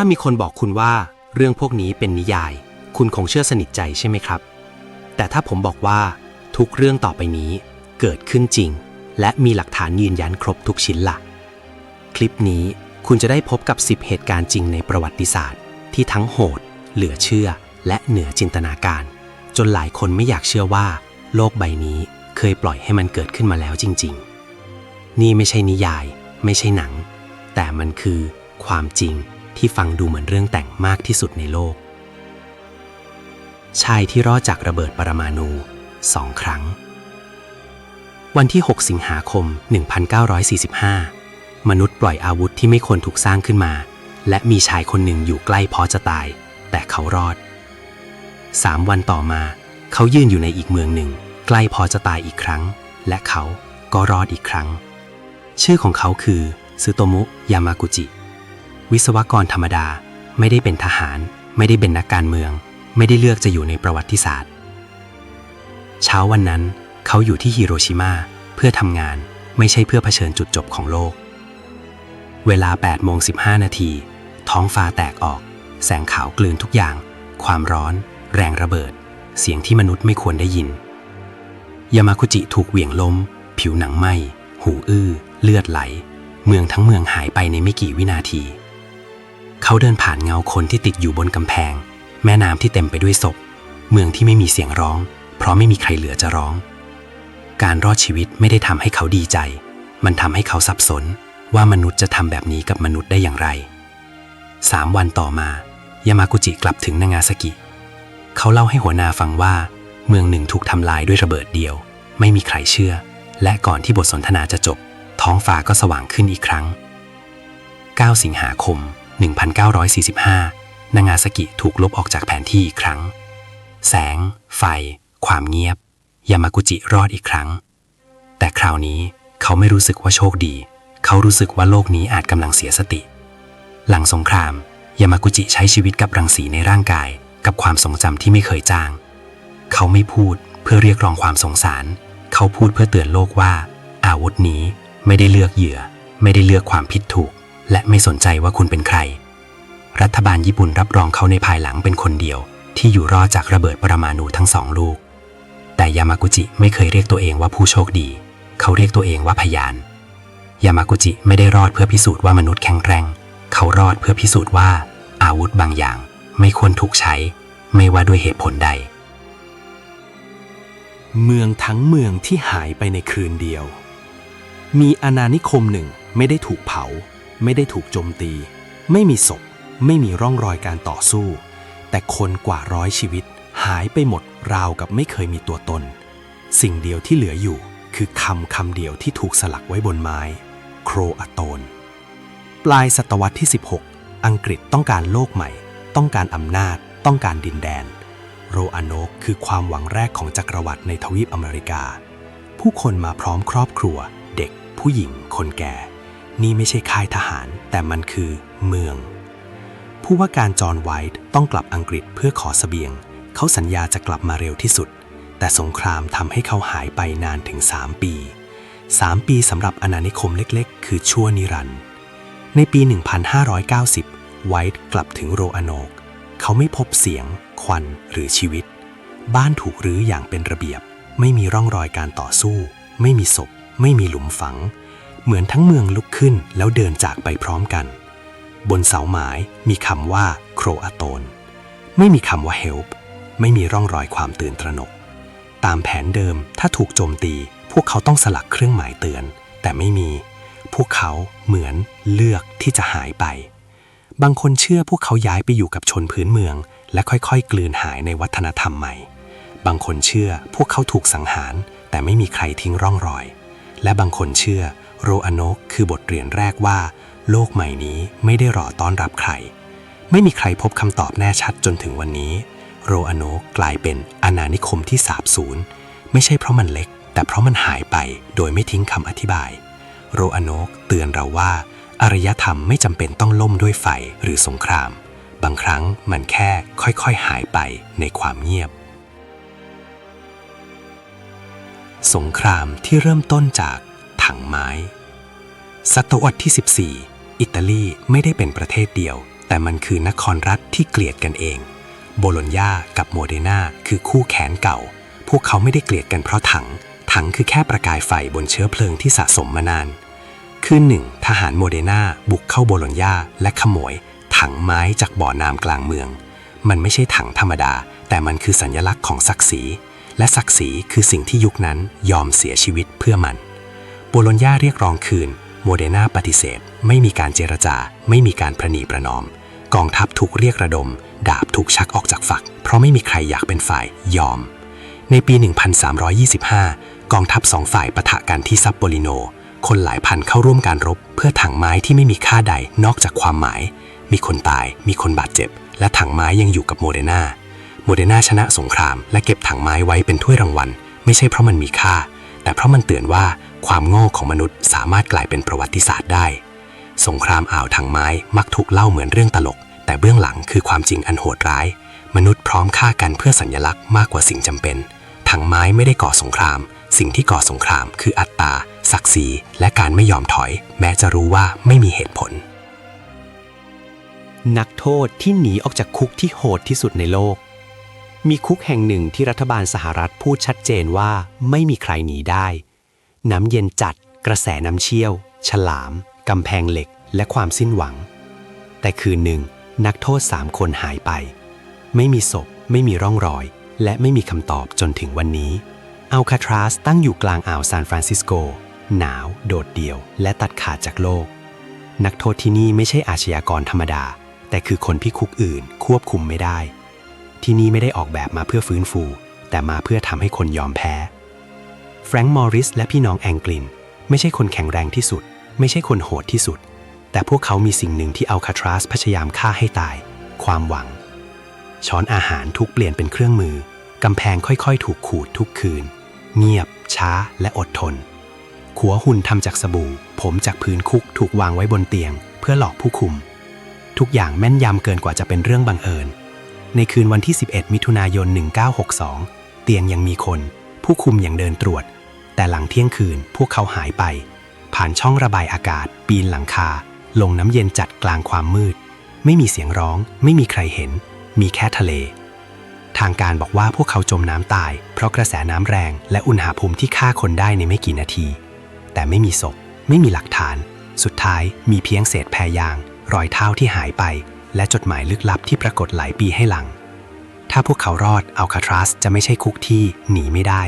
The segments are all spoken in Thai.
ถ้ามีคนบอกคุณว่าเรื่องพวกนี้เป็นนิยาย คุณคงเชื่อสนิทใจใช่ไหมครับ แต่ถ้าผมบอกว่าทุกเรื่องต่อไปนี้เกิดขึ้นจริง และมีหลักฐานยืนยันครบทุกชิ้นละ่ะ คลิปนี้คุณจะได้พบกับ 10 เหตุการณ์จริงในประวัติศาสตร์ ที่ทั้งโหด เหลือเชื่อ และเหนือจินตนาการ จนหลายคนไม่อยากเชื่อว่า โลกใบนี้เคยปล่อยให้มันเกิดขึ้นมาแล้วจริง ๆ นี่ไม่ใช่นิยาย ไม่ใช่หนัง แต่มันคือความจริง ที่ฟังดูเหมือนเรื่องแต่งมากที่สุดในโลก ชายที่รอดจากระเบิดปรมาณูสองครั้ง วันที่ 6 สิงหาคม 1945 มนุษย์ปล่อยอาวุธที่ไม่ควรถูกสร้างขึ้นมา และมีชายคนหนึ่งอยู่ใกล้พอจะตาย แต่เขารอดสามวันต่อมา เขายืนอยู่ในอีกเมืองหนึ่ง ใกล้พอจะตายอีกครั้ง และเขาก็รอดอีกครั้ง ชื่อของเขาคือซึโตมุ ยามากุจิ วิศวกรธรรมดาไม่ได้เป็นทหาร ไม่ได้เป็นนักการเมือง ไม่ได้เลือกจะอยู่ในประวัติศาสตร์ เช้าวันนั้นเขาอยู่ที่ฮิโรชิมาเพื่อทำงานไม่ใช่เพื่อเผชิญจุดจบของโลก เวลา8โมง15 นาที ท้องฟ้าแตกออก แสงขาวกลืนทุกอย่าง ความร้อน แรงระเบิด เสียงที่มนุษย์ไม่ควรได้ยิน ยามาคุจิถูกเหวี่ยงล้ม ผิวหนังไหมหูอื้อ เลือดไหล เมืองทั้งเมืองหายไปในไม่กี่วินาที เขาเดินผ่านเงาคนที่ติดอยู่บนกำแพง แม่น้ำที่เต็มไปด้วยศพ เมืองที่ไม่มีเสียงร้อง เพราะไม่มีใครเหลือจะร้อง การรอดชีวิตไม่ได้ทำให้เขาดีใจ มันทำให้เขาสับสน ว่ามนุษย์จะทำแบบนี้กับมนุษย์ได้อย่างไรสามวันต่อมา ยามากุจิกลับถึงนางาซากิ เขาเล่าให้หัวหน้าฟังว่า เมืองหนึ่งถูกทำลายด้วยระเบิดเดียว ไม่มีใครเชื่อ และก่อนที่บทสนทนาจะจบ ท้องฟ้าก็สว่างขึ้นอีกครั้ง 9 สิงหาคม 1945 นางาซากิถูกลบออกจากแผนที่อีกครั้ง แสง ไฟ ความเงียบ ยามากุจิรอดอีกครั้ง แต่คราวนี้เขาไม่รู้สึกว่าโชคดี เขารู้สึกว่าโลกนี้อาจกำลังเสียสติ หลังสงคราม ยามากุจิใช้ชีวิตกับรังสีในร่างกาย กับความทรงจำที่ไม่เคยจาง เขาไม่พูดเพื่อเรียกร้องความสงสาร เขาพูดเพื่อเตือนโลกว่า อาวุธนี้ไม่ได้เลือกเหยื่อ ไม่ได้เลือกความผิดถูก และไม่สนใจว่าคุณเป็นใคร รัฐบาลญี่ปุ่นรับรองเขาในภายหลังเป็นคนเดียว ที่อยู่รอดจากระเบิดปรมาณูทั้งสองลูก แต่ยามากุจิไม่เคยเรียกตัวเองว่าผู้โชคดี เขาเรียกตัวเองว่าพยาน ยามากุจิไม่ได้รอดเพื่อพิสูจน์ว่ามนุษย์แข็งแกร่ง เขารอดเพื่อพิสูจน์ว่าอาวุธบางอย่าง ไม่ควรถูกใช้ ไม่ว่าด้วยเหตุผลใด เมืองทั้งเมืองที่หายไปในคืนเดียว มีอาณานิคมหนึ่งไม่ได้ถูกเผา ไม่ได้ถูกโจมตี ไม่มีศพ ไม่มีร่องรอยการต่อสู้ แต่คนกว่าร้อยชีวิต หายไปหมดราวกับไม่เคยมีตัวตน สิ่งเดียวที่เหลืออยู่คือคำคำเดียวที่ถูกสลักไว้บนไม้ โครอะโตน ปลายศตวรรษที่ 16 อังกฤษต้องการโลกใหม่ ต้องการอำนาจ ต้องการดินแดน โรอาโนกคือความหวังแรกของจักรวรรดิในทวีปอเมริกา ผู้คนมาพร้อมครอบครัว เด็ก ผู้หญิง คนแก่ นี่ไม่ใช่ค่ายทหาร แต่มันคือเมือง ผู้ว่าการจอห์นไวท์ต้องกลับอังกฤษเพื่อขอสเสบียง เขาสัญญาจะกลับมาเร็วที่สุด แต่สงครามทำให้เขาหายไปนานถึง 3 ปี 3 ปีสำหรับอาณานิคมเล็กๆ คือชั่วนิรันดร์ในปี 1590 ไวท์กลับถึงโรอาโนก เขาไม่พบเสียง ควันหรือชีวิต บ้านถูกรื้ออย่างเป็นระเบียบ ไม่มีร่องรอยการต่อสู้ ไม่มีศพ ไม่มีหลุมฝัง เหมือนทั้งเมืองลุกขึ้นแล้วเดินจากไปพร้อมกัน บนเสาหมายมีคำว่าโครอาโตน ไม่มีคำว่า help ไม่มีร่องรอยความตื่นตระหนก ตามแผนเดิมถ้าถูกโจมตี พวกเขาต้องสลักเครื่องหมายเตือน แต่ไม่มี พวกเขาเหมือนเลือกที่จะหายไป บางคนเชื่อพวกเขาย้ายไปอยู่กับชนพื้นเมือง และค่อยๆ กลืนหายในวัฒนธรรมใหม่ บางคนเชื่อพวกเขาถูกสังหาร แต่ไม่มีใครทิ้งร่องรอย และบางคนเชื่อ โรอาโนกคือบทเรียนแรกว่า โลกใหม่นี้ไม่ได้รอต้อนรับใคร ไม่มีใครพบคำตอบแน่ชัดจนถึงวันนี้ โรอาโนกกลายเป็นอาณานิคมที่สาบสูญไม่ใช่เพราะมันเล็ก แต่เพราะมันหายไปโดยไม่ทิ้งคำอธิบาย โรอาโนกเตือนเราว่า อารยธรรมไม่จำเป็นต้องล่มด้วยไฟหรือสงคราม บางครั้งมันแค่ค่อยๆหายไปในความเงียบสงครามที่เริ่มต้นจาก ถังไม้ ศตวรรษที่ 14 อิตาลีไม่ได้เป็นประเทศเดียว แต่มันคือนครรัฐที่เกลียดกันเอง โบโลญญากับโมเดนาคือคู่แขนเก่า พวกเขาไม่ได้เกลียดกันเพราะถัง ถังคือแค่ประกายไฟบนเชื้อเพลิงที่สะสมมานาน คืนหนึ่ง ทหารโมเดนาบุกเข้าโบโลญญาและขโมย ถังไม้จากบ่อน้ำกลางเมือง มันไม่ใช่ถังธรรมดา แต่มันคือสัญลักษณ์ของศักดิ์ศรีและศักดิ์ศรีคือสิ่งที่ยุคนั้นยอมเสียชีวิตเพื่อมัน โบโลญญาเรียกร้องคืน โมเดนาปฏิเสธ ไม่มีการเจรจา ไม่มีการประนีประนอม กองทัพถูกเรียกระดม ดาบถูกชักออกจากฝัก เพราะไม่มีใครอยากเป็นฝ่ายยอม ในปี 1325 กองทัพสองฝ่ายปะทะกันที่ซับโปลิโน คนหลายพันเข้าร่วมการรบ เพื่อถังไม้ที่ไม่มีค่าใดนอกจากความหมาย มีคนตาย มีคนบาดเจ็บ และถังไม้ยังอยู่กับโมเดนาโมเดนาชนะสงครามและเก็บถังไม้ไว้เป็นถ้วยรางวัล ไม่ใช่เพราะมันมีค่า แต่เพราะมันเตือนว่า ความโง่ของมนุษย์สามารถกลายเป็นประวัติศาสตร์ได้ สงครามอ่าวถังไม้มักถูกเล่าเหมือนเรื่องตลก แต่เบื้องหลังคือความจริงอันโหดร้าย มนุษย์พร้อมฆ่ากันเพื่อสัญลักษณ์มากกว่าสิ่งจำเป็นถังไม้ไม่ได้ก่อสงคราม สิ่งที่ก่อสงคราม คืออัตตาศักดิ์ศรีและการไม่ยอมถอย แม้จะรู้ว่าไม่มีเหตุผล นักโทษที่หนีออกจากคุกที่โหดที่สุดในโลก มีคุกแห่งหนึ่งที่รัฐบาลสหรัฐพูดชัดเจนว่าไม่มีใครหนีได้ น้ำเย็นจัด กระแสน้ำเชี่ยว ฉลาม กำแพงเหล็ก และความสิ้นหวัง แต่คืนหนึ่ง นักโทษสามคนหายไป ไม่มีศพ ไม่มีร่องรอย และไม่มีคำตอบจนถึงวันนี้อัลคาทรัสตั้งอยู่กลางอ่าวซานฟรานซิสโก หนาว โดดเดี่ยว และตัดขาดจากโลก นักโทษที่นี่ไม่ใช่อาชญากรธรรมดา แต่คือคนที่คุกอื่นควบคุมไม่ได้ ที่นี่ไม่ได้ออกแบบมาเพื่อฟื้นฟู แต่มาเพื่อทำให้คนยอมแพ้ แฟรงค์มอริสและพี่น้องแองกลิน ไม่ใช่คนแข็งแรงที่สุด ไม่ใช่คนโหดที่สุด แต่พวกเขามีสิ่งหนึ่งที่อัลคาทรัสพยายามฆ่าให้ตาย ความหวัง ช้อนอาหารถูกเปลี่ยนเป็นเครื่องมือกำแพงค่อยๆ ถูกขูดทุกคืน เงียบ ช้าและอดทน ขัวหุ่นทำจากสบู่ ผมจากพื้นคุกถูกวางไว้บนเตียง เพื่อหลอกผู้คุม ทุกอย่างแม่นยำเกินกว่าจะเป็นเรื่องบังเอิญ ในคืนวันที่ 11 มิถุนายน 1962 เตียงยังมีคน ผู้คุมยังเดินตรวจ แต่หลังเที่ยงคืนพวกเขาหายไป ผ่านช่องระบายอากาศ ปีนหลังคา ลงน้ำเย็นจัดกลางความมืด ไม่มีเสียงร้อง ไม่มีใครเห็น มีแค่ทะเล ทางการบอกว่าพวกเขาจมน้ำตาย เพราะกระแสน้ำแรง และอุณหภูมิที่ฆ่าคนได้ในไม่กี่นาที แต่ไม่มีศพ ไม่มีหลักฐาน สุดท้ายมีเพียงเศษแพรยาง รอยเท้าที่หายไป และจดหมายลึกลับที่ปรากฏหลายปีให้หลัง ถ้าพวกเขารอดอัลคาทรัสจะไม่ใช่คุกที่หนีไม่ได้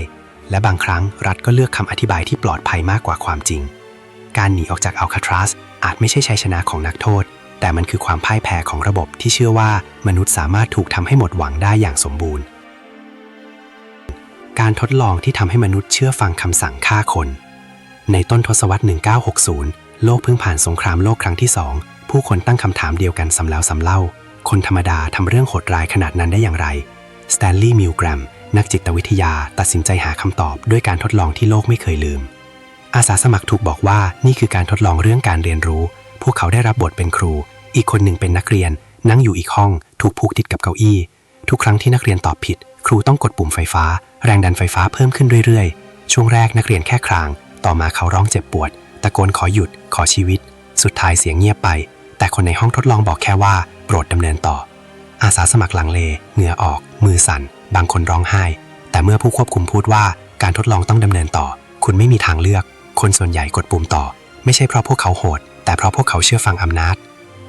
และบางครั้งรัฐก็เลือกคำอธิบายที่ปลอดภัยมากกว่าความจริง การหนีออกจากอัลคาทรัสอาจไม่ใช่ชัยชนะของนักโทษ แต่มันคือความพ่ายแพ้ของระบบที่เชื่อว่ามนุษย์สามารถถูกทำให้หมดหวังได้อย่างสมบูรณ์ การทดลองที่ทำให้มนุษย์เชื่อฟังคำสั่งฆ่าคน ในต้นทศวรรษ 1960 โลกเพิ่งผ่านสงครามโลกครั้งที่สองผู้คนตั้งคำถามเดียวกันซ้ำแล้วซ้ำเล่า คนธรรมดาทำเรื่องโหดร้ายขนาดนั้นได้อย่างไรสแตนลีย์มิลแกรม นักจิตวิทยาตัดสินใจหาคำตอบด้วยการทดลองที่โลกไม่เคยลืม อาสาสมัครถูกบอกว่านี่คือการทดลองเรื่องการเรียนรู้ พวกเขาได้รับบทเป็นครู อีกคนหนึ่งเป็นนักเรียน นั่งอยู่อีกห้อง ถูกผูกติดกับเก้าอี้ ทุกครั้งที่นักเรียนตอบผิด ครูต้องกดปุ่มไฟฟ้า แรงดันไฟฟ้าเพิ่มขึ้นเรื่อยๆ ช่วงแรกนักเรียนแค่คราง ต่อมาเขาร้องเจ็บปวด ตะโกนขอหยุด ขอชีวิต สุดท้ายเสียงเงียบไป แต่คนในห้องทดลองบอกแค่ว่า โปรดดำเนินต่อ อาสาสมัครลังเล เหงื่อออก มือสั่น บางคนร้องไห้ แต่เมื่อผู้ควบคุมพูดว่าการทดลองต้องดำเนินต่อ คุณไม่มีทางเลือก คนส่วนใหญ่กดปุ่มต่อ ไม่ใช่เพราะพวกเขาโหด แต่เพราะพวกเขาเชื่อฟังอำนาจ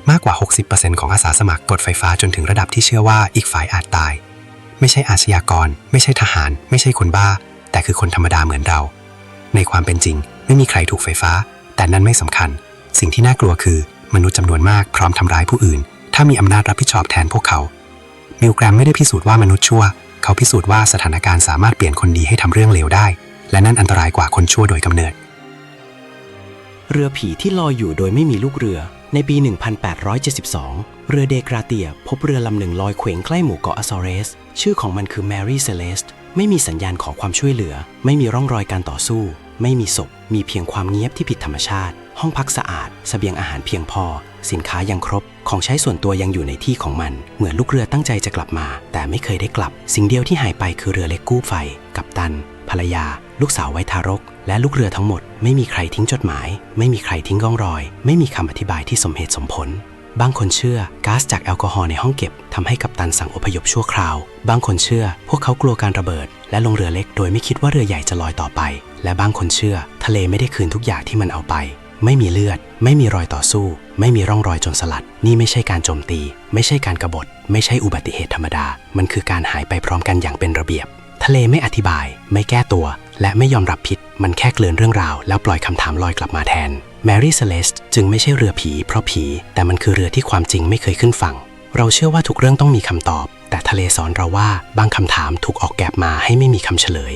มากกว่า 60%ของอาสาสมัครกดไฟฟ้าจนถึงระดับที่เชื่อว่าอีกฝ่ายอาจตาย ไม่ใช่อาชญากร ไม่ใช่ทหาร ไม่ใช่คนบ้า แต่คือคนธรรมดาเหมือนเรา ในความเป็นจริง ไม่มีใครถูกไฟฟ้า แต่นั่นไม่สำคัญ สิ่งที่น่ากลัวคือ มนุษย์จำนวนมากพร้อมทำร้ายผู้อื่น ถ้ามีอำนาจรับผิดชอบแทนพวกเขามิลแกรมไม่ได้พิสูจน์ว่ามนุษย์ชั่ว เขาพิสูจน์ว่าสถานการณ์สามารถเปลี่ยนคนดีให้ทำเรื่องเลวได้ และนั่นอันตรายกว่าคนชั่วโดยกำเนิด เรือผีที่ลอยอยู่โดยไม่มีลูกเรือ ในปี 1872 เรือเดกราเตีย พบเรือลำหนึ่งลอยเขวงใกล้หมู่เกาะอซอเรส ชื่อของมันคือ Mary Celeste ไม่มีสัญญาณขอความช่วยเหลือ ไม่มีร่องรอยการต่อสู้ ไม่มีศพ มีเพียงความเงียบที่ผิดธรรมชาติ ห้องพักสะอาดเสบียงอาหารเพียงพอ สินค้ายังครบ ของใช้ส่วนตัวยังอยู่ในที่ของมัน เหมือนลูกเรือตั้งใจจะกลับมา แต่ไม่เคยได้กลับ สิ่งเดียวที่หายไปคือเรือเล็กกู้ไฟ กัปตัน ภรรยา ลูกสาวไว้ทารก และลูกเรือทั้งหมด ไม่มีใครทิ้งจดหมาย ไม่มีใครทิ้งร่องรอย ไม่มีคำอธิบายที่สมเหตุสมผลบางคนเชื่อก๊าซจากแอลกอฮอล์ในห้องเก็บทำให้กัปตันสั่งอพยพชั่วคราว บางคนเชื่อ พวกเขากลัวการระเบิด และลงเรือเล็กโดยไม่คิดว่าเรือใหญ่จะลอยต่อไป และบางคนเชื่อ ทะเลไม่ได้คืนทุกอย่างที่มันเอาไป ไม่มีเลือด ไม่มีรอยต่อสู้ ไม่มีร่องรอยจนสลัด นี่ไม่ใช่การโจมตี ไม่ใช่การกบฏ ไม่ใช่อุบัติเหตุธรรมดา มันคือการหายไปพร้อมกันอย่างเป็นระเบียบ ทะเลไม่อธิบาย ไม่แก้ตัว และไม่ยอมรับผิด มันแค่เกลื่อนเรื่องราว แล้วปล่อยคำถามลอยกลับมาแทนแมรี่เซเลสจึงไม่ใช่เรือผีเพราะผี แต่มันคือเรือที่ความจริงไม่เคยขึ้นฝั่ง เราเชื่อว่าทุกเรื่องต้องมีคำตอบ แต่ทะเลสอนเราว่าบางคำถามถูกออกแบบมาให้ไม่มีคำเฉลย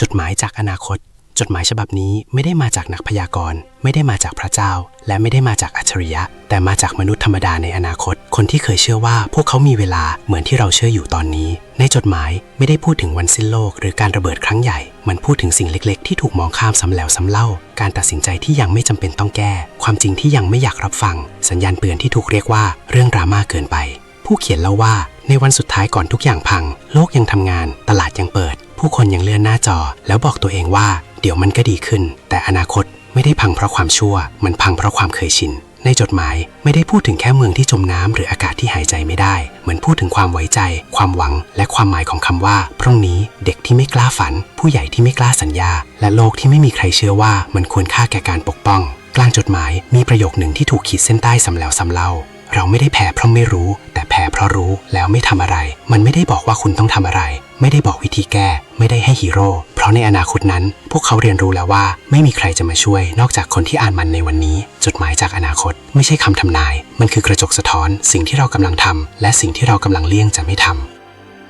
จดหมายจากอนาคต จดหมายฉบับนี้ไม่ได้มาจากนักพยากรณ์ ไม่ได้มาจากพระเจ้า และไม่ได้มาจากอัจฉริยะ แต่มาจากมนุษย์ธรรมดาในอนาคต คนที่เคยเชื่อว่าพวกเขามีเวลาเหมือนที่เราเชื่ออยู่ตอนนี้ ในจดหมายไม่ได้พูดถึงวันสิ้นโลก หรือการระเบิดครั้งใหญ่ มันพูดถึงสิ่งเล็กๆ ที่ถูกมองข้ามซ้ำแล้วซ้ำเล่า การตัดสินใจที่ยังไม่จำเป็นต้องแก้ ความจริงที่ยังไม่อยากรับฟัง สัญญาณเตือนที่ถูกเรียกว่าเรื่องดราม่าเกินไป ผู้เขียนเล่าว่า ในวันสุดท้ายก่อนทุกอย่างพัง โลกยังทำงาน ตลาดยังเปิด ผู้คนยังเลื่อนหน้าจอ แล้วบอกตัวเองว่า เดี๋ยวมันก็ดีขึ้น แต่อนาคตไม่ได้พังเพราะความชั่ว มันพังเพราะความเคยชิน ในจดหมายไม่ได้พูดถึงแค่เมืองที่จมน้ำหรืออากาศที่หายใจไม่ได้ เหมือนพูดถึงความไว้ใจ ความหวัง และความหมายของคำว่า พรุ่งนี้เด็กที่ไม่กล้าฝัน ผู้ใหญ่ที่ไม่กล้าสัญญา และโลกที่ไม่มีใครเชื่อว่ามันควรค่าแก่การปกป้อง กลางจดหมายมีประโยคหนึ่งที่ถูกขีดเส้นใต้ซ้ำแล้วซ้ำเล่าเราไม่ได้แพ้เพราะไม่รู้ แต่แพ้เพราะรู้แล้วไม่ทำอะไร มันไม่ได้บอกว่าคุณต้องทำอะไร ไม่ได้บอกวิธีแก้ ไม่ได้ให้ฮีโร่ เพราะในอนาคตนั้น พวกเขาเรียนรู้แล้วว่าไม่มีใครจะมาช่วย นอกจากคนที่อ่านมันในวันนี้ จดหมายจากอนาคต ไม่ใช่คำทำนาย มันคือกระจกสะท้อน สิ่งที่เรากำลังทำและสิ่งที่เรากำลังเลี่ยงจะไม่ท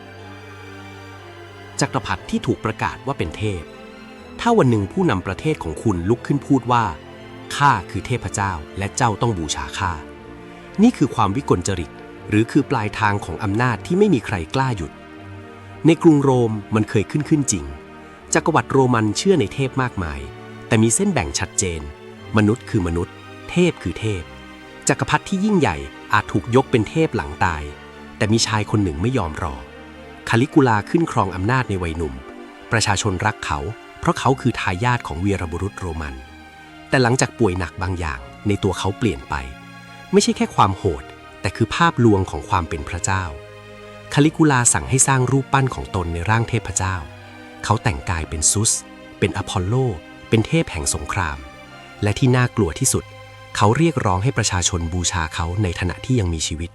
ำจักรพรรดิที่ถูกประกาศว่าเป็นเทพ ถ้าวันหนึ่งผู้นำประเทศของคุณลุกขึ้นพูดว่าข้าคือเทพเจ้าและเจ้าต้องบูชาข้า นี่คือความวิกลจริต หรือคือปลายทางของอำนาจที่ไม่มีใครกล้าหยุด ในกรุงโรมมันเคยขึ้นขึ้นจริง จักรวรรดิโรมันเชื่อในเทพมากมาย แต่มีเส้นแบ่งชัดเจน มนุษย์คือมนุษย์ เทพคือเทพ จักรพรรดิที่ยิ่งใหญ่อาจถูกยกเป็นเทพหลังตาย แต่มีชายคนหนึ่งไม่ยอมรอ คาลิกุลาขึ้นครองอำนาจในวัยหนุ่ม ประชาชนรักเขา เพราะเขาคือทายาทของเวีรบุรุษโรมัน แต่หลังจากป่วยหนักบางอย่างในตัวเขาเปลี่ยนไป ไม่ใช่แค่ความโหด แต่คือภาพลวงของความเป็นพระเจ้า คาลิกุลาสั่งให้สร้างรูปปั้นของตนในร่างเทพเจ้า เขาแต่งกายเป็นซุส เป็นอพอลโล เป็นเทพแห่งสงคราม และที่น่ากลัวที่สุด เขาเรียกร้องให้ประชาชนบูชาเขาในขณะที่ยังมีชีวิต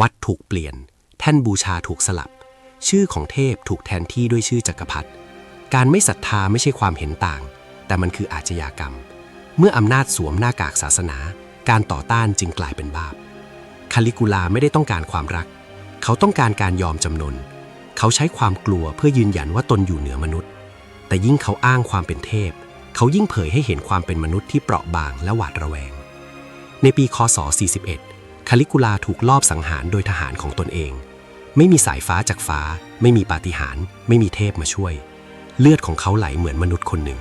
วัดถูกเปลี่ยน แท่นบูชาถูกสลับ ชื่อของเทพถูกแทนที่ด้วยชื่อจักรพรรดิ การไม่ศรัทธาไม่ใช่ความเห็นต่าง แต่มันคืออาชญากรรม เมื่ออำนาจสวมหน้ากากศาสนา การต่อต้านจึงกลายเป็นบาป คาลิกุลาไม่ได้ต้องการความรัก เขาต้องการการยอมจำนน เขาใช้ความกลัวเพื่อยืนยันว่าตนอยู่เหนือมนุษย์ แต่ยิ่งเขาอ้างความเป็นเทพ เขายิ่งเผยให้เห็นความเป็นมนุษย์ที่เปราะบางและหวาดระแวง ในปีคศ 41 คาลิกุลาถูกลอบสังหารโดยทหารของตนเอง ไม่มีสายฟ้าจากฟ้า ไม่มีปาฏิหาริย์ ไม่มีเทพมาช่วย เลือดของเขาไหลเหมือนมนุษย์คนหนึ่ง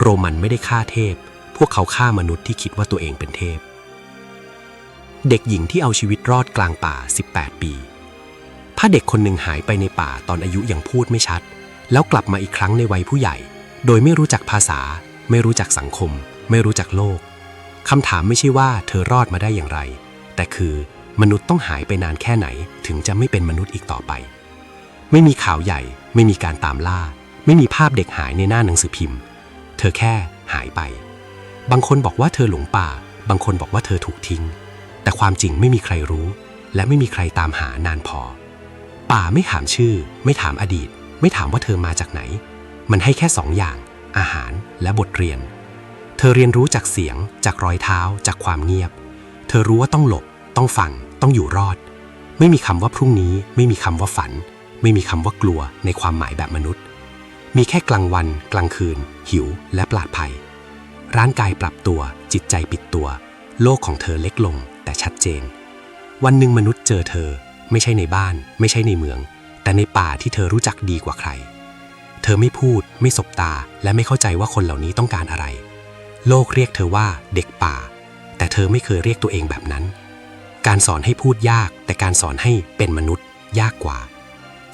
โรมันไม่ได้ฆ่าเทพ พวกเขาฆ่ามนุษย์ที่คิดว่าตัวเองเป็นเทพเด็กหญิงที่เอาชีวิตรอดกลางป่า 18 ปี ถ้าเด็กคนหนึ่งหายไปในป่าตอนอายุยังพูดไม่ชัด แล้วกลับมาอีกครั้งในวัยผู้ใหญ่ โดยไม่รู้จักภาษา ไม่รู้จักสังคม ไม่รู้จักโลกคำถามไม่ใช่ว่าเธอรอดมาได้อย่างไร แต่คือมนุษย์ต้องหายไปนานแค่ไหน ถึงจะไม่เป็นมนุษย์อีกต่อไป ไม่มีข่าวใหญ่ ไม่มีการตามล่า ไม่มีภาพเด็กหายในหน้าหนังสือพิมพ์ เธอแค่หายไป บางคนบอกว่าเธอหลงป่า บางคนบอกว่าเธอถูกทิ้ง แต่ความจริงไม่มีใครรู้ และไม่มีใครตามหานานพอ ป่าไม่ถามชื่อ ไม่ถามอดีต ไม่ถามว่าเธอมาจากไหน มันให้แค่สองอย่าง อาหารและบทเรียน เธอเรียนรู้จากเสียง จากรอยเท้า จากความเงียบ เธอรู้ว่าต้องหลบ ต้องฟัง ต้องอยู่รอด ไม่มีคำว่าพรุ่งนี้ ไม่มีคำว่าฝัน ไม่มีคำว่ากลัวในความหมายแบบมนุษย์ มีแค่กลางวัน กลางคืน หิว และปลาดภัย ร่างกายปรับตัว จิตใจปิดตัว โลกของเธอเล็กลง แต่ชัดเจน วันหนึ่งมนุษย์เจอเธอ ไม่ใช่ในบ้าน ไม่ใช่ในเมือง แต่ในป่าที่เธอรู้จักดีกว่าใคร เธอไม่พูด ไม่สบตา และไม่เข้าใจว่าคนเหล่านี้ต้องการอะไร โลกเรียกเธอว่าเด็กป่า แต่เธอไม่เคยเรียกตัวเองแบบนั้น การสอนให้พูดยาก แต่การสอนให้เป็นมนุษย์ ยากกว่า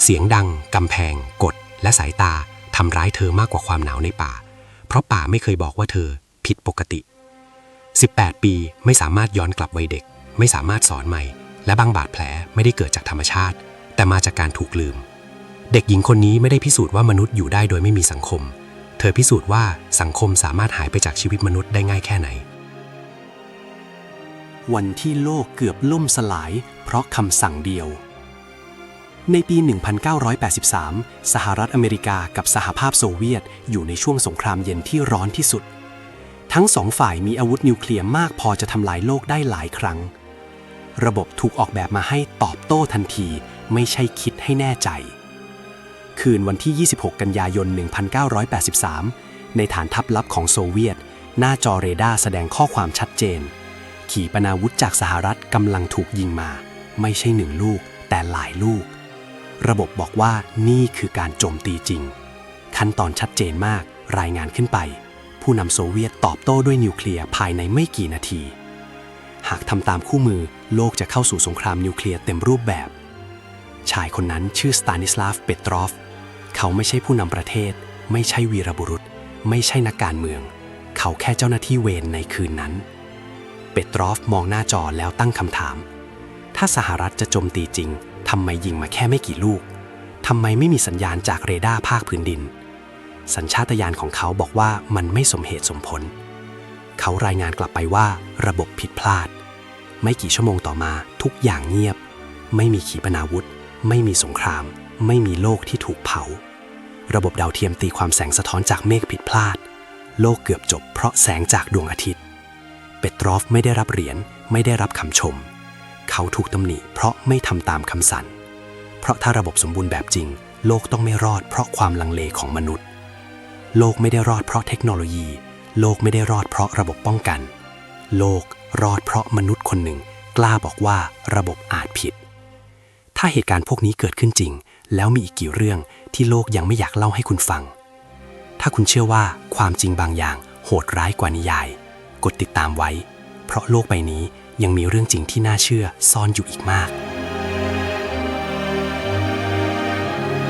เสียงดังกำแพงกฎและสายตาทำร้ายเธอมากกว่าความหนาวในป่า เพราะป่าไม่เคยบอกว่าเธอผิดปกติ 18 ปีไม่สามารถย้อนกลับวัยเด็ก ไม่สามารถสอนใหม่ และบางบาดแผลไม่ได้เกิดจากธรรมชาติ แต่มาจากการถูกลืม เด็กหญิงคนนี้ไม่ได้พิสูจน์ว่ามนุษย์อยู่ได้โดยไม่มีสังคม เธอพิสูจน์ว่าสังคมสามารถหายไปจากชีวิตมนุษย์ได้ง่ายแค่ไหน วันที่โลกเกือบล่มสลาย เพราะคำสั่งเดียว ในปี 1983 สหรัฐอเมริกากับสหภาพโซเวียต อยู่ในช่วงสงครามเย็นที่ร้อนที่สุด ทั้งสองฝ่ายมีอาวุธนิวเคลียร์มากพอจะทำลายโลกได้หลายครั้ง ระบบถูกออกแบบมาให้ตอบโต้ทันที ไม่ใช่คิดให้แน่ใจ คืนวันที่ 26 กันยายน 1983 ในฐานทัพลับของโซเวียต หน้าจอเรดาร์แสดงข้อความชัดเจน ขีปนาวุธจากสหรัฐกำลังถูกยิงมา ไม่ใช่หนึ่งลูก แต่หลายลูก ระบบบอกว่านี่คือการโจมตีจริง ขั้นตอนชัดเจนมากรายงานขึ้นไป ผู้นำโซเวียตตอบโต้ด้วยนิวเคลียร์ภายในไม่กี่นาที หากทำตามคู่มือโลกจะเข้าสู่สงครามนิวเคลียร์เต็มรูปแบบ ชายคนนั้นชื่อสตานิสลาฟเปตรอฟ เขาไม่ใช่ผู้นำประเทศ ไม่ใช่วีรบุรุษ ไม่ใช่นักการเมือง เขาแค่เจ้าหน้าที่เวรในคืนนั้น เปตรอฟมองหน้าจอแล้วตั้งคำถาม ถ้าสหรัฐจะโจมตีจริงทำไมยิงมาแค่ไม่กี่ลูกทำไมไม่มีสัญญาณจากเรดาร์ภาคพื้นดิน สัญชาตญาณของเขาบอกว่ามันไม่สมเหตุสมผล เขารายงานกลับไปว่าระบบผิดพลาด ไม่กี่ชั่วโมงต่อมาทุกอย่างเงียบ ไม่มีขีปนาวุธ ไม่มีสงคราม ไม่มีโลกที่ถูกเผา ระบบดาวเทียมตีความแสงสะท้อนจากเมฆผิดพลาด โลกเกือบจบเพราะแสงจากดวงอาทิตย์ เปตรอฟไม่ได้รับเหรียญไม่ได้รับคำชม เขาถูกตำหนิเพราะไม่ทำตามคำสั่งเพราะถ้าระบบสมบูรณ์แบบจริง โลกต้องไม่รอดเพราะความลังเลของมนุษย์ โลกไม่ได้รอดเพราะเทคโนโลยี โลกไม่ได้รอดเพราะระบบป้องกัน โลกรอดเพราะมนุษย์คนหนึ่ง กล้าบอกว่าระบบอาจผิด ถ้าเหตุการณ์พวกนี้เกิดขึ้นจริง แล้วมีอีกกี่เรื่องที่โลกยังไม่อยากเล่าให้คุณฟัง ถ้าคุณเชื่อว่าความจริงบางอย่าง โหดร้ายกว่านิยาย กดติดตามไว้ เพราะโลกใบนี้ยังมีเรื่องจริงที่น่าเชื่อซ่อนอยู่อีกมาก